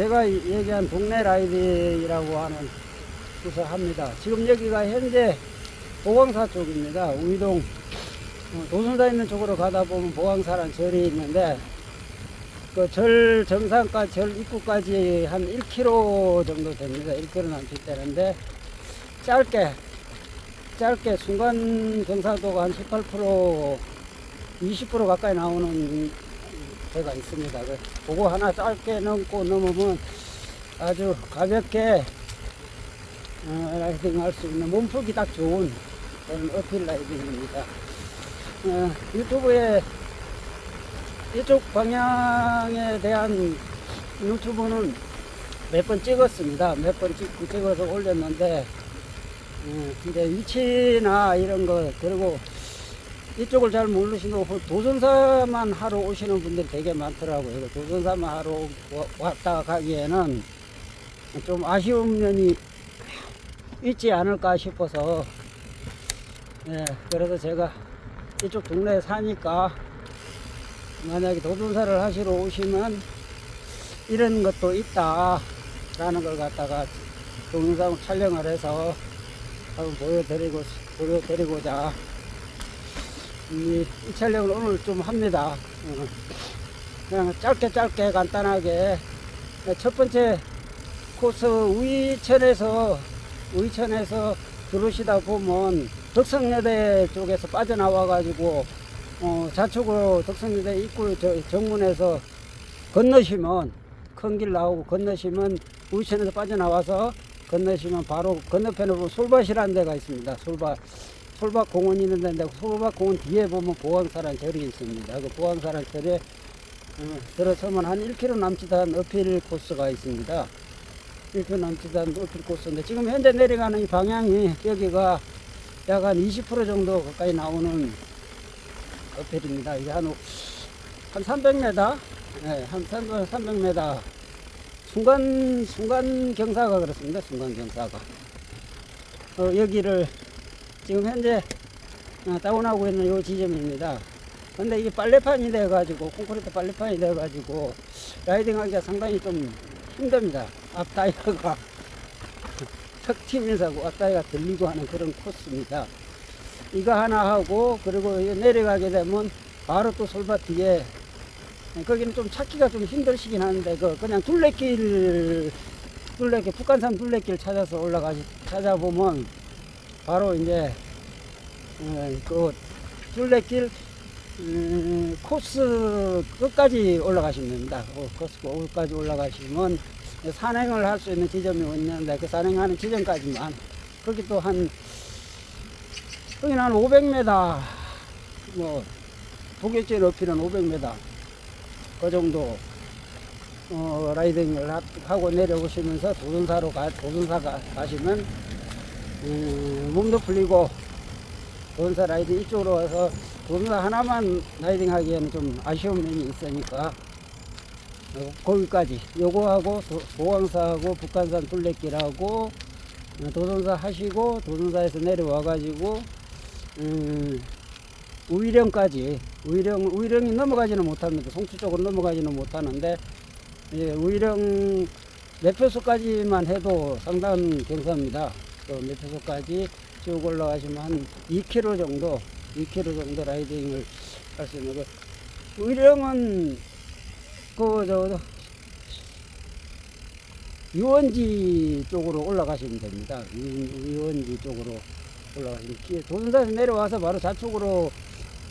제가 이- 얘기한 동네 라이딩이라고 하는 곳을 합니다. 지금 여기가 현재 보광사 쪽입니다. 우이동 어, 도순사 있는 쪽으로 가다 보면 보광사란 절이 있는데 그 절 정상까지 절 입구까지 한 1km 정도 됩니다. 1km 남짓 되는데 짧게 짧게 순간 경사도가 한 18% 20% 가까이 나오는 데가 있습니다. 그 그거 하나 짧게 넘고 넘으면 아주 가볍게 어, 라이딩 할 수 있는 몸풀기 딱 좋은 그런 어필 라이딩입니다. 어, 유튜브에 이쪽 방향에 대한 유튜브는 몇 번 찍었습니다. 몇 번 찍고 찍어서 올렸는데, 어, 근데 위치나 이런 거, 그리고 이쪽을 잘 모르시는 분, 도전사만 하러 오시는 분들이 되게 많더라고요. 도전사만 하러 와- 왔다 가기에는 좀 아쉬운 면이 있지 않을까 싶어서, 예, 그래서 제가 이쪽 동네에 사니까 만약에 도전사를 하시러 오시면 이런 것도 있다 라는 걸 갖다가 동영상 촬영을 해서 한번 보여드리고 보여드리고자 이, 이 촬영을 오늘 좀 합니다. 어, 그냥 짧게 짧게 간단하게 첫 번째 코스 우이천에서 우이천에서 들어오시다 보면 덕성여대 쪽에서 빠져나와 가지고 어, 좌측으로 덕성여대 입구 저, 정문에서 건너시면 큰 길 나오고 건너시면 우천에서 빠져나와서 건너시면 바로 건너편에 보면 솔밭이라는 데가 있습니다. 솔밭 솔밭 공원이 있는 데인데 솔밭 공원 뒤에 보면 보왕사란 절이 있습니다. 그 보왕사란 절에 어, 들어서면 한 1km 남짓한 어필 코스가 있습니다. 1km 남짓한 어필 코스인데 지금 현재 내려가는 이 방향이 여기가 약 한 20% 정도 가까이 나오는 어필입니다. 이게 한, 오- 한 300m? 네, 한 300, 300m. 순간, 순간 경사가 그렇습니다. 순간 경사가. 어, 여기를 지금 현재 어, 다운하고 있는 이 지점입니다. 근데 이게 빨래판이 돼가지고, 콘크리트 빨래판이 돼가지고, 라이딩 하기가 상당히 좀 힘듭니다. 앞 타이어가 턱 튀면서 앞 타이어가 들리고 하는 그런 코스입니다. 이거 하나 하고 그리고 내려가게 되면 바로 또 솔밭 뒤에 거기는 좀 찾기가 좀 힘들시긴 하는데 그 그냥 둘레길 둘레길 북한산 둘레길 찾아서 올라가시 찾아보면 바로 이제 어, 그 둘레길 음, 코스 끝까지 올라가시면 됩니다. 어, 코스 끝까지 올라가시면 산행을 할 수 있는 지점이 있는데 그 산행하는 지점까지만 거기 또한 여기는 한 500m, 뭐, 도경지 높이는 500m, 그 정도, 어, 라이딩을 하- 하고 내려오시면서 도전사로 가, 도전사 가, 가시면, 음, 몸도 풀리고, 도전사 라이딩 이쪽으로 와서 도전사 하나만 라이딩 하기에는 좀 아쉬운 면이 있으니까, 어, 거기까지, 요거하고, 도- 보왕사하고, 북한산 둘레길하고, 어, 도전사 하시고, 도전사에서 내려와 가지고, 음, 우이령까지 우이령 우이령이 넘어가지는 못합니다. 송수 쪽으로 넘어가지는 못하는데 예, 우이령 매표소까지만 해도 상당한 경사입니다. 그 매표소까지 쭉 올라가시면 한 2km 정도, 2km 정도 라이딩을 할 수 있는 거. 우이령은 그저 유원지 쪽으로 올라가시면 됩니다. 유- 유원지 쪽으로 올라가시면 기- 도전사에서 내려와서 바로 좌측으로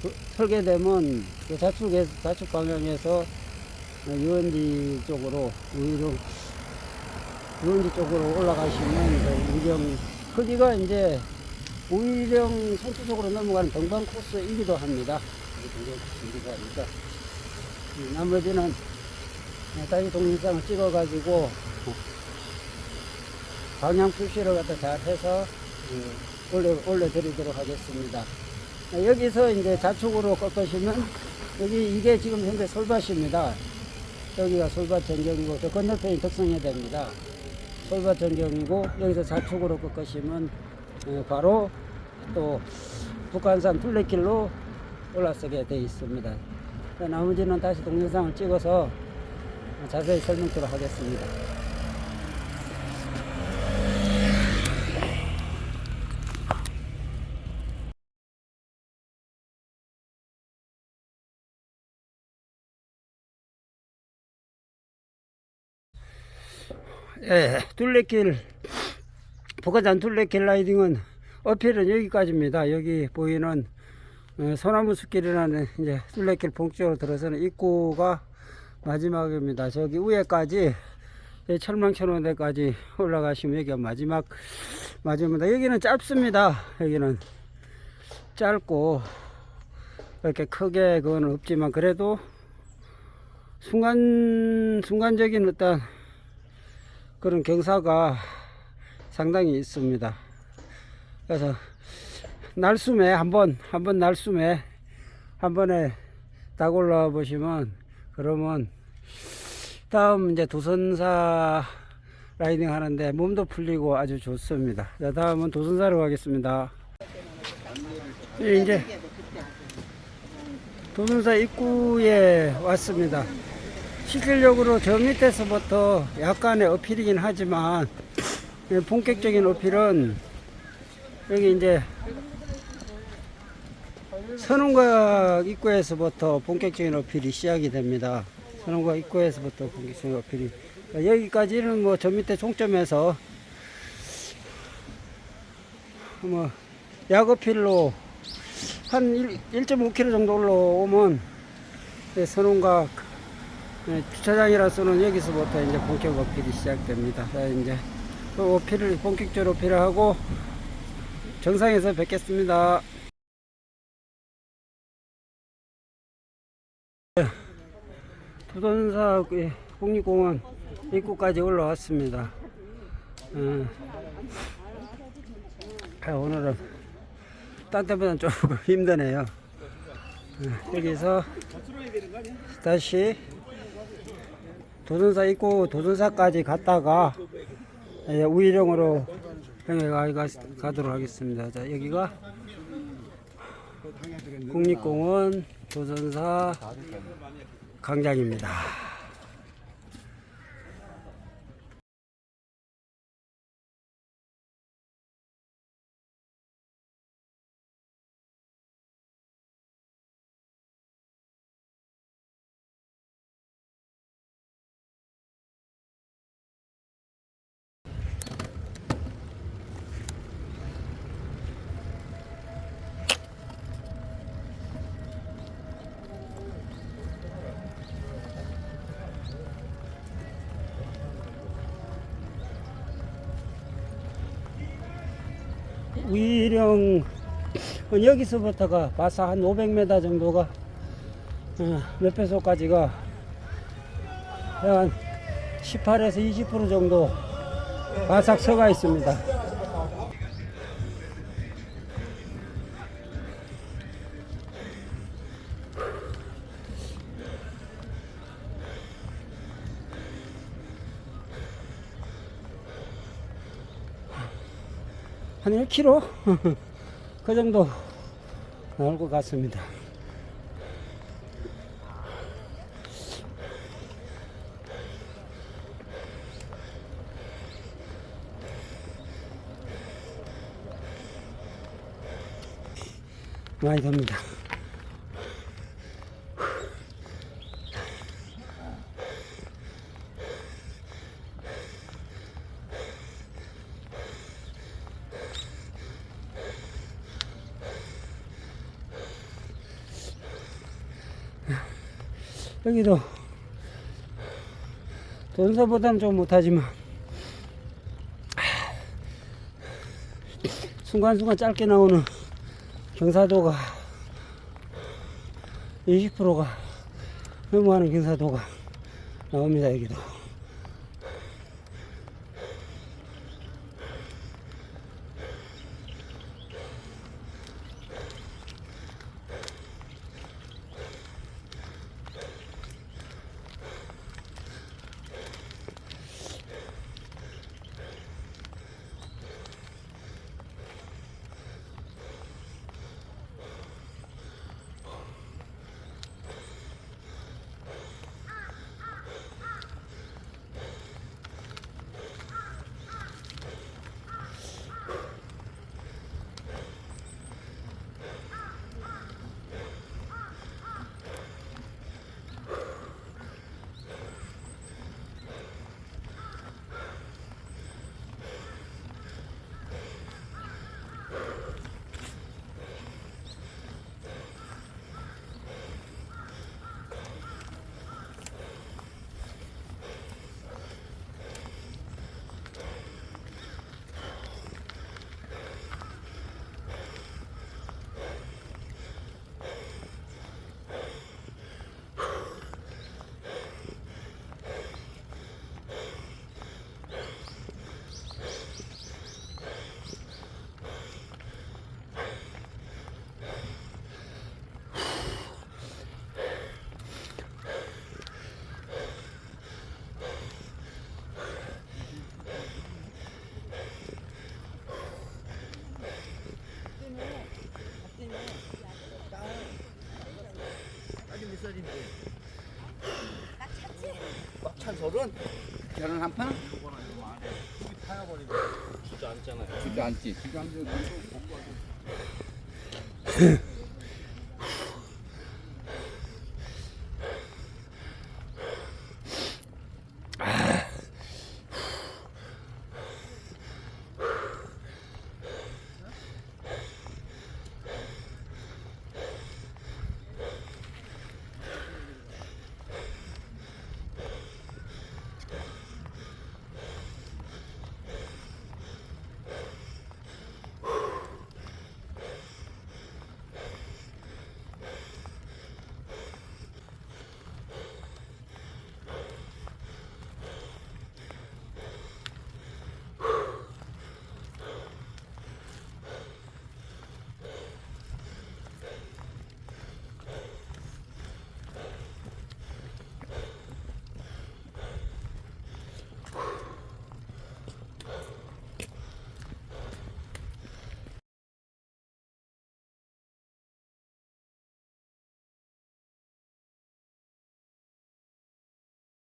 그- 설계되면 그 좌측에 좌측 방향에서 어, 유원지 쪽으로 우이령 유원지 쪽으로 올라가시면 그 우이령 거기가 이제 우이령 성수 쪽으로 넘어가는 동방 코스이기도 합니다. 동방 코스이기도 이 나머지는 어, 다시 동영상을 찍어가지고 어, 방향 표시를 갖다 잘 해서 어, 올려, 올려드리도록 하겠습니다. 어, 여기서 이제 좌측으로 꺾으시면 여기 이게 지금 현재 솔밭입니다. 여기가 솔밭 전경이고 저 건너편이 덕성여대입니다. 솔밭 전경이고 여기서 좌측으로 꺾으시면 어, 바로 또 북한산 둘레길로 올라서게 되어 있습니다. 그 나머지는 다시 동영상을 찍어서 자세히 설명드리도록 하겠습니다. 예, 둘레길, 북한산 둘레길 라이딩은 어필은 여기까지입니다. 여기 보이는 어, 소나무 숲길이라는 이제 둘레길 본격적으로 들어서는 입구가 마지막입니다. 저기 위에까지 이 철망천원대까지 올라가시면 여기가 마지막 마지막입니다. 여기는 짧습니다. 여기는 짧고 이렇게 크게 그거는 없지만 그래도 순간 순간적인 어떤 그런 경사가 상당히 있습니다. 그래서 날숨에 한번 한번 날숨에 한 번에 딱 올라와 보시면 그러면 다음 이제 도선사 라이딩 하는데 몸도 풀리고 아주 좋습니다. 자 다음은 도선사로 가겠습니다. 예, 이제 도선사 입구에 왔습니다. 실질적으로 저 밑에서부터 약간의 어필이긴 하지만 예, 본격적인 어필은 여기 이제 선원각 입구에서부터 본격적인 어필이 시작이 됩니다. 선원각 입구에서부터 본격적인 어필이 그러니까 여기까지는 뭐 저 밑에 종점에서 뭐 약어필로 한 1, 1.5km 정도 올라오면 예, 선원각 예, 주차장이라서는 여기서부터 이제 본격 어필이 시작됩니다. 자, 이제 그 어필을 본격적으로 어필을 하고 정상에서 뵙겠습니다. 부동사 국립공원 입구까지 올라왔습니다. 어, 아, 오늘은 딴 때보다 조금 힘드네요. 어, 여기서 다시 도전사 입구 도전사까지 갔다가 예, 우이령으로 가, 가도록 하겠습니다. 자, 여기가 국립공원 도전사 강장입니다. 위령 여기서부터가 마사 한 500m 정도가 어, 몇 배속까지가 한 18에서 20% 정도 바삭 서가 있습니다. 한 1km? 그 정도 나올 것 같습니다. 많이 됩니다. 여기도 돈서보다는 좀 못하지만 순간순간 짧게 나오는 경사도가 20%가 넘어가는 경사도가 나옵니다 여기도 그건 계란 한 판? 진짜 안 잖아요. 진짜 앉지. 지금 앉아.